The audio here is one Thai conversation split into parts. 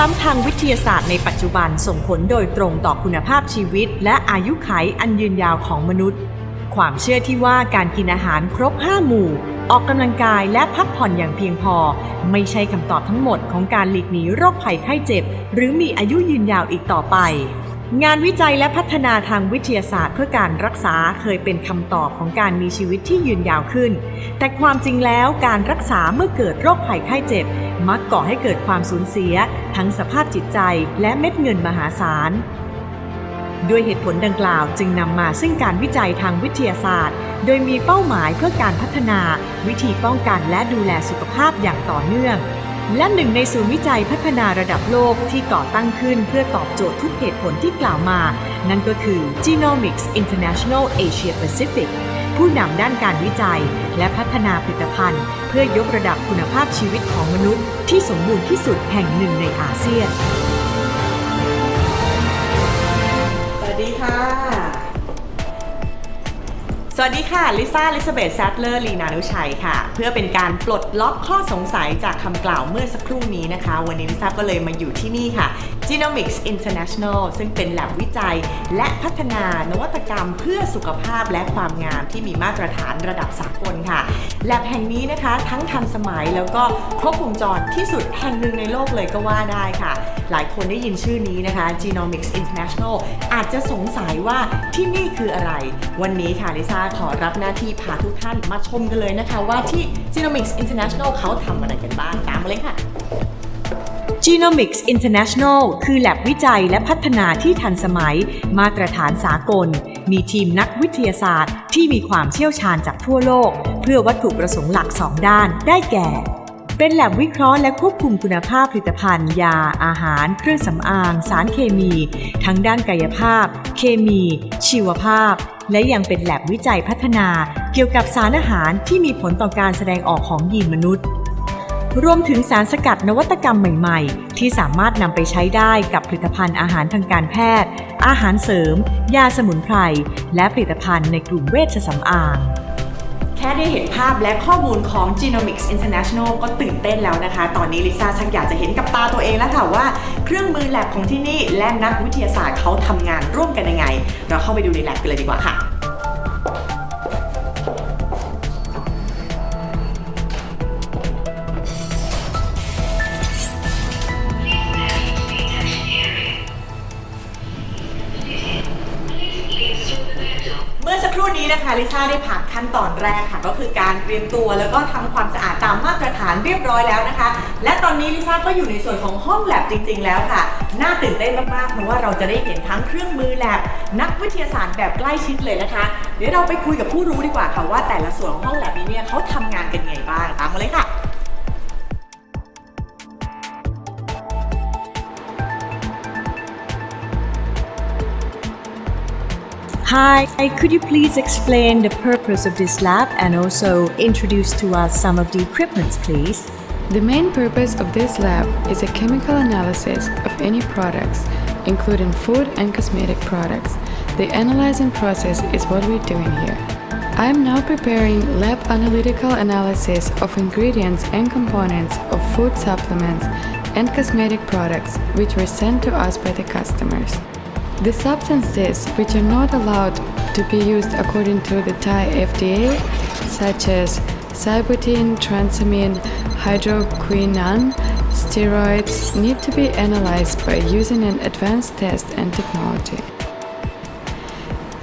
ล้ำทางวิทยาศาสตร์ในปัจจุบันส่งผลโดยตรงต่อคุณภาพชีวิต และอายุขัยอันยืนยาวของมนุษย์ ความเชื่อที่ว่าการกินอาหารครบ 5 หมู่ ออกกำลังกายและพักผ่อนอย่างเพียงพอ ไม่ใช่คำตอบทั้งหมดของการหลีกหนีโรคภัยไข้เจ็บ หรือมีอายุยืนยาวอีกต่อไป งานวิจัยและพัฒนาทางวิทยาศาสตร์เพื่อการรักษาเคยเป็นคำตอบของการมีชีวิตที่ยืนยาวขึ้น แต่ความจริงแล้วการรักษาเมื่อเกิดโรคภัยไข้เจ็บ มักก่อให้เกิดความสูญเสีย ทั้งสภาพจิตใจและเม็ดเงินมหาศาล ด้วยเหตุผลดังกล่าวจึงนำมาซึ่งการวิจัยทางวิทยาศาสตร์ โดยมีเป้าหมายเพื่อการพัฒนา วิธีป้องกันและดูแลสุขภาพอย่างต่อเนื่อง และหนึ่งในศูนย์วิจัยพัฒนาระดับโลกที่ก่อตั้งขึ้นเพื่อตอบโจทย์ทุกเหตุผลที่กล่าวมา นั่นก็คือ Genomics International Asia Pacific ผู้นำด้านการวิจัย และพัฒนาผลิตภัณฑ์ เพื่อยกระดับคุณภาพชีวิตของมนุษย์ ที่สมบูรณ์ที่สุดแห่งหนึ่งในอาเซียน สวัสดีค่ะ สวัสดีค่ะ ลิซ่า ลิซาเบธแซตเลอร์ ลีนานุชัยค่ะ เพื่อเป็นการปลดล็อกข้อสงสัยจากคำกล่าวเมื่อสักครู่นี้นะคะ วันนี้ลิซ่าก็เลยมาอยู่ที่นี่ค่ะ Genomics International ซึ่งเป็นแลบวิจัยและพัฒนานวัตกรรมเพื่อสุขภาพและความงามที่มีมาตรฐานระดับสากลค่ะแลบแห่งนี้นะคะ ทั้งทันสมัยแล้วก็ครบวงจรที่สุดแห่งหนึ่งในโลกเลยก็ว่าได้ค่ะ หลายคนได้ยินชื่อนี้นะคะ Genomics International อาจจะสงสัยว่าที่นี่คืออะไร วันนี้ค่ะลิซ่าขอรับหน้าที่พาทุกท่านมาชมกันเลยนะคะ ว่าที่ Genomics International เขาทำอะไรกันบ้างตามมาเลยค่ะ Genomics International คือ แลบวิจัยและพัฒนาที่ทันสมัย มาตรฐานสากล มีทีมนักวิทยาศาสตร์ ที่มีความเชี่ยวชาญจากทั่วโลก เพื่อวัตถุประสงค์หลัก 2 ด้าน ได้แก่ เป็นแลบวิเคราะห์และควบคุมคุณภาพผลิตภัณฑ์ ยา อาหาร เครื่องสำอาง สารเคมี ทั้งด้านกายภาพ เคมี ชีวภาพ และยังเป็นแลบวิจัยพัฒนา เกี่ยวกับสารอาหารที่มีผลต่อการแสดงออกของยีนมนุษย์ รวมถึงสารสกัดนวัตกรรมใหม่ๆ ที่สามารถนำไปใช้ได้กับผลิตภัณฑ์อาหารทางการแพทย์ อาหารเสริม ยาสมุนไพร และผลิตภัณฑ์ในกลุ่มเวชสำอาง แค่ได้เห็นภาพและข้อมูลของ Genomics International ก็ตื่นเต้นแล้วนะคะ ตอนนี้ลิซ่าชักอยากจะเห็นกับตาตัวเองแล้วค่ะว่า เครื่องมือแลบของที่นี่และนักวิทยาศาสตร์เขาทำงานร่วมกันยังไง เราเข้าไปดูในแลบกันเลยดีกว่าค่ะ นี้นะคะลิซ่าได้ผ่านขั้นตอนแรกค่ะ ก็คือการเตรียมตัวแล้วก็ทำความสะอาดตามมาตรฐานเรียบร้อยแล้วนะคะ และตอนนี้ลิซ่าก็อยู่ในส่วนของห้องแลบจริง ๆ แล้วค่ะ น่าตื่นเต้นมากๆเพราะว่าเราจะได้เห็นทั้งเครื่องมือแลบนักวิทยาศาสตร์แบบใกล้ชิดเลยนะคะ เดี๋ยวเราไปคุยกับผู้รู้ดีกว่าค่ะว่าแต่ละส่วนของห้องแลบนี้เนี่ยเขาทำงานกันยังไงบ้างตามมาเลยค่ะ Hi, could you please explain the purpose of this lab and also introduce to us some of the equipments, please? The main purpose of this lab is a chemical analysis of any products, including food and cosmetic products. The analyzing process is what we're doing here. I am now preparing lab analytical analysis of ingredients and components of food supplements and cosmetic products which were sent to us by the customers. The substances which are not allowed to be used according to the Thai FDA, such as cybotine, transamine, hydroquinone, steroids, need to be analyzed by using an advanced test and technology.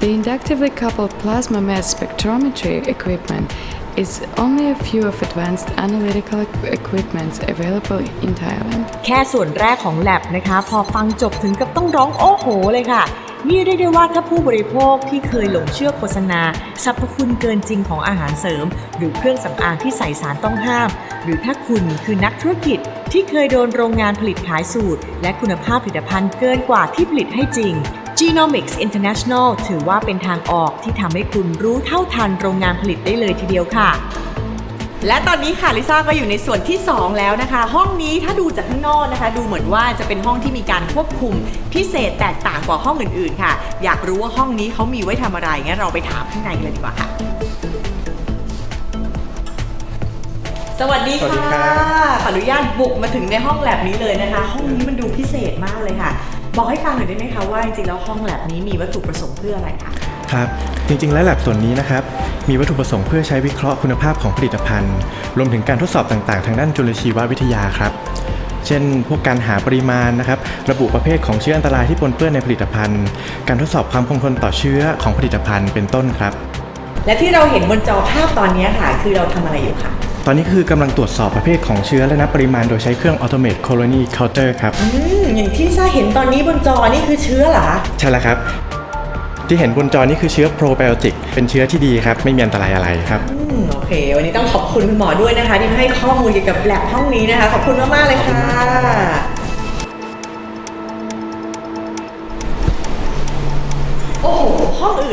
The inductively coupled plasma mass spectrometry equipment is only a few of advanced analytical equipments available in Thailand. แค่ส่วนแรกของแลบนะคะ พอฟังจบถึงกับต้องร้องโอ้โหเลยค่ะ นี่เรียกได้ว่าถ้าผู้บริโภคที่เคยหลงเชื่อโฆษณาสรรพคุณเกินจริงของอาหารเสริม หรือเครื่องสำอางที่ใส่สารต้องห้าม หรือถ้าคุณคือนักธุรกิจที่เคยโดนโรงงานผลิตขายสูตร และคุณภาพผลิตภัณฑ์เกินกว่าที่ผลิตให้จริง Genomics International ถือว่าเป็นทางออกที่ทำให้คุณรู้เท่าทันโรงงานผลิตได้เลยทีเดียวค่ะ และตอนนี้ค่ะลิซ่าก็อยู่ในส่วนที่ 2 แล้วนะคะ ห้องนี้ถ้าดูจากข้างนอกนะคะ ดูเหมือนว่าจะเป็นห้องที่มีการควบคุมพิเศษแตกต่างกว่าห้องอื่นๆ ค่ะ อยากรู้ว่าห้องนี้เขามีไว้ทำอะไรงั้นเราไปถามข้างในกันเลยดีกว่าค่ะ สวัสดีสวัสดีค่ะครับ ขออนุญาตบุกมาถึงในห้องแลบนี้เลยนะคะ ห้องนี้มันดูพิเศษมากเลยค่ะ บอกให้ฟังหน่อยได้ไหมคะว่าจริงๆแล้วห้องแลบนี้มีวัตถุประสงค์เพื่ออะไรคะครับจริงๆ แล้วแลบส่วนนี้นะครับมีวัตถุประสงค์เพื่อใช้วิเคราะห์คุณภาพของผลิตภัณฑ์ รวมถึงการทดสอบต่างๆ ทางด้านจุลชีววิทยาครับ เช่น พวกการหาปริมาณนะครับระบุประเภทของเชื้ออันตรายที่ปนเปื้อนในผลิตภัณฑ์ การทดสอบความคงทนต่อเชื้อของผลิตภัณฑ์เป็นต้นครับ และที่เราเห็นบนจอภาพตอนนี้ค่ะ คือเราทำอะไรอยู่คะ ตอนนี้คือกำลังตรวจสอบประเภทของเชื้อและนับปริมาณโดยใช้เครื่อง Automate Colony Counter ครับ อืมอย่างที่ซ่าเห็นตอนนี้บนจอนี่คือเชื้อเหรอคะใช่แล้วครับ ที่เห็นบนจอนี่คือเชื้อโปรไบโอติกเป็นเชื้อที่ดีครับ ไม่มีอันตรายอะไรครับ อืมโอเค วันนี้ต้องขอบคุณคุณหมอด้วยนะคะ ที่มาให้ข้อมูลเกี่ยวกับแลบห้องนี้นะคะ ขอบคุณมากๆเลยค่ะ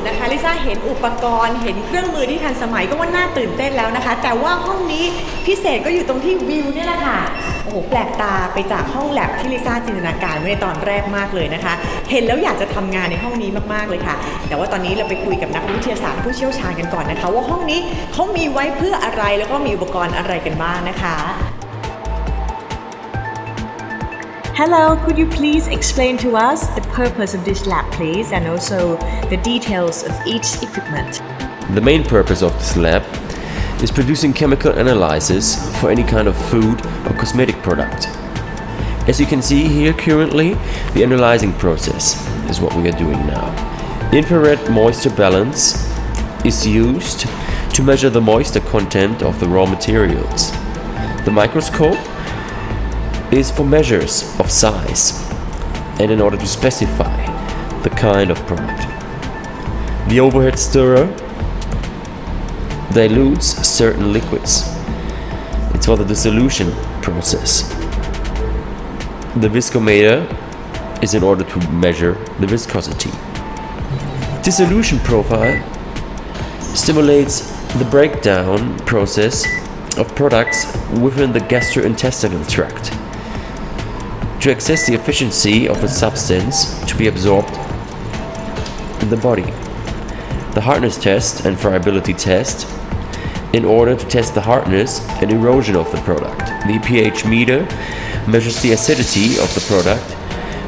อื่นนะคะลิซ่าเห็นอุปกรณ์ เห็นเครื่องมือที่ทันสมัยก็ว่าน่าตื่นเต้นแล้วนะคะ แต่ว่าห้องนี้พิเศษก็อยู่ตรงที่วิวเนี่ยแหละค่ะโอ้โหแปลกตาไปจากห้องแลบที่ลิซ่าจินตนาการไว้ในตอนแรกมากเลยนะคะ เห็นแล้วอยากจะทำงานในห้องนี้มากๆเลยค่ะ แต่ว่าตอนนี้เราไปคุยกับนักวิทยาศาสตร์ผู้เชี่ยวชาญกันก่อนนะคะ ว่าห้องนี้เขามีไว้เพื่ออะไรแล้วก็มีอุปกรณ์อะไรกันบ้างนะคะ Hello, could you please explain to us the purpose of this lab, please, and also the details of each equipment? The main purpose of this lab is producing chemical analysis for any kind of food or cosmetic product. As you can see here currently, the analyzing process is what we are doing now. Infrared moisture balance is used to measure the moisture content of the raw materials. The microscope is for measures of size and in order to specify the kind of product. The overhead stirrer dilutes certain liquids. It's for the dissolution process. The viscometer is in order to measure the viscosity. Dissolution profile stimulates the breakdown process of products within the gastrointestinal tract to assess the efficiency of a substance to be absorbed in the body the hardness test and friability test in order to test the hardness and erosion of the product. The pH meter measures the acidity of the product,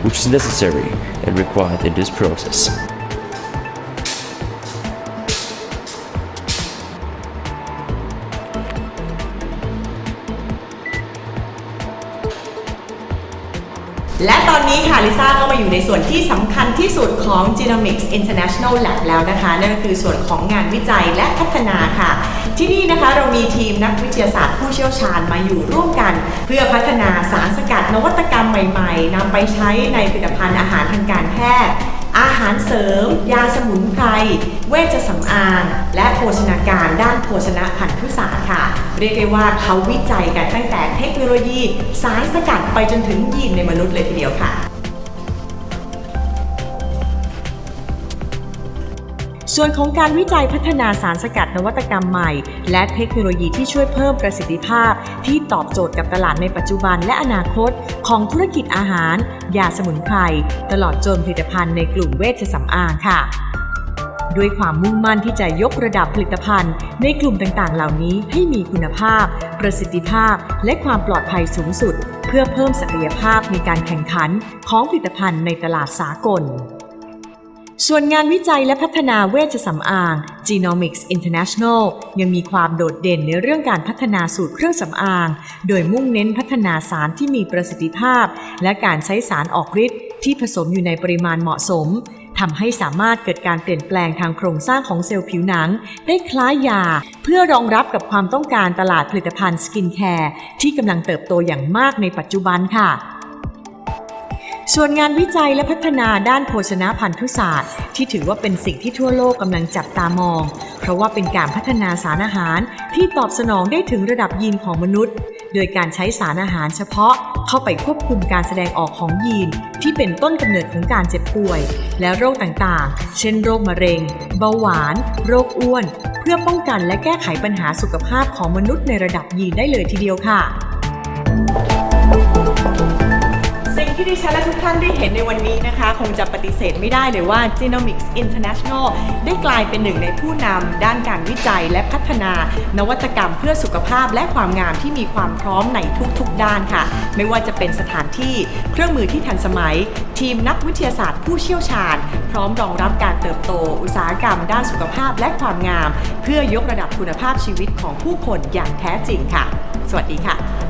which is necessary and required in this process. และตอนนี้ค่ะลิซ่าก็มาอยู่ในส่วนที่สำคัญที่สุดของ Genomics International Lab แล้วนะคะ นั่นก็คือส่วนของงานวิจัยและพัฒนาค่ะ ที่นี่นะคะเรามีทีมนักวิทยาศาสตร์ผู้เชี่ยวชาญมาอยู่ร่วมกัน เพื่อพัฒนาสารสกัดนวัตกรรมใหม่ ๆนำไปใช้ในผลิตภัณฑ์อาหารทางการแพทย์ อาหารเสริม ยาสมุนไพร เวชสำอาง และโภชนาการด้านโภชนะพันธุศาสตร์ค่ะ เรียกได้ว่าเขาวิจัยกันตั้งแต่เทคโนโลยี สารสกัดไปจนถึงยีนในมนุษย์เลยทีเดียวค่ะ ส่วนของการวิจัยพัฒนาสารสกัดนวัตกรรมใหม่ และเทคโนโลยีที่ช่วยเพิ่มประสิทธิภาพ ที่ตอบโจทย์กับตลาดในปัจจุบันและอนาคต ของธุรกิจอาหาร ยาสมุนไพรตลอดจนผลิตภัณฑ์ในกลุ่มเวชสำอางค่ะด้วยความมุ่งมั่นที่จะยกระดับผลิตภัณฑ์ ในกลุ่มต่างๆ เหล่านี้ให้มีคุณภาพ ประสิทธิภาพ และความปลอดภัยสูงสุด เพื่อเพิ่มศักยภาพในการแข่งขันของผลิตภัณฑ์ในตลาดสากล ส่วนงานวิจัยและพัฒนาเวชสำอาง Genomics International ยังมีความโดดเด่นในเรื่องการพัฒนาสูตรเครื่องสำอาง โดยมุ่งเน้นพัฒนาสารที่มีประสิทธิภาพ และการใช้สารออกฤทธิ์ที่ผสมอยู่ในปริมาณเหมาะสมทำให้สามารถเกิดการเปลี่ยนแปลงทางโครงสร้างของเซลล์ผิวหนัง ได้คล้ายยา เพื่อรองรับกับความต้องการตลาดผลิตภัณฑ์สกินแคร์ที่กำลังเติบโตอย่างมากในปัจจุบันค่ะ ส่วนงานวิจัยและพัฒนาด้านโภชนาพันธุศาสตร์ ที่ถือว่าเป็นสิ่งที่ทั่วโลกกำลังจับตามอง เพราะว่าเป็นการพัฒนาสารอาหารที่ตอบสนองได้ถึงระดับยีนของมนุษย์ โดยการใช้สารอาหารเฉพาะเข้าไปควบคุมการแสดงออกของยีน ที่เป็นต้นกำเนิดของการเจ็บป่วย และโรคต่างๆ เช่นโรคมะเร็ง เบาหวาน โรคอ้วน เพื่อป้องกันและแก้ไขปัญหาสุขภาพของมนุษย์ในระดับยีนได้เลยทีเดียวค่ะ ที่ดิฉันและทุกท่านได้เห็นในวันนี้นะคะ คงจะปฏิเสธไม่ได้เลยว่า Genomics International ได้กลายเป็นหนึ่งในผู้นำด้านการวิจัยและพัฒนา นวัตกรรมเพื่อสุขภาพและความงามที่มีความพร้อมในทุกๆ ด้านค่ะ ไม่ว่าจะเป็นสถานที่เครื่องมือที่ทันสมัย ทีมนักวิทยาศาสตร์ผู้เชี่ยวชาญ พร้อมรองรับการเติบโต อุตสาหกรรม ด้านสุขภาพและความงาม เพื่อยกระดับคุณภาพชีวิตของผู้คนอย่างแท้จริงค่ะ สวัสดีค่ะ